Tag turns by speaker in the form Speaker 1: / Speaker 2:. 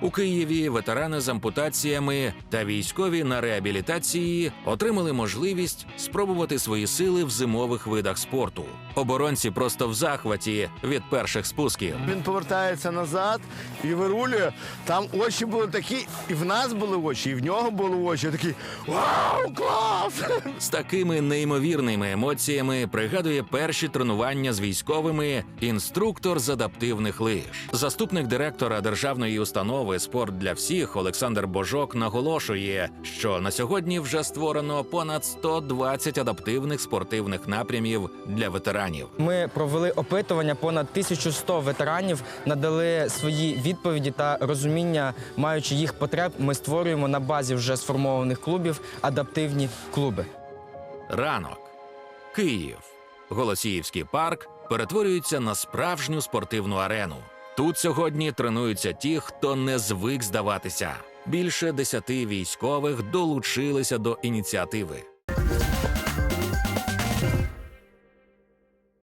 Speaker 1: У Києві ветерани з ампутаціями та військові на реабілітації отримали можливість спробувати свої сили в зимових видах спорту. Оборонці просто в захваті від перших спусків.
Speaker 2: Він повертається назад і вирулює. Там очі були такі, і в нас були очі, і в нього були очі. Я такий вау, клас!
Speaker 1: З такими неймовірними емоціями пригадує перші тренування з військовими інструктор з адаптивних лиж. Заступник директора державної установи Спорт для всіх Олександр Божок наголошує, що на сьогодні вже створено понад 120 адаптивних спортивних напрямів для ветеранів.
Speaker 3: Ми провели опитування. Понад 1100 ветеранів надали свої відповіді та розуміння, маючи їх потреб. Ми створюємо на базі вже сформованих клубів адаптивні клуби.
Speaker 1: Ранок. Київ. Голосіївський парк перетворюється на справжню спортивну арену. Тут сьогодні тренуються ті, хто не звик здаватися. Більше десяти військових долучилися до ініціативи.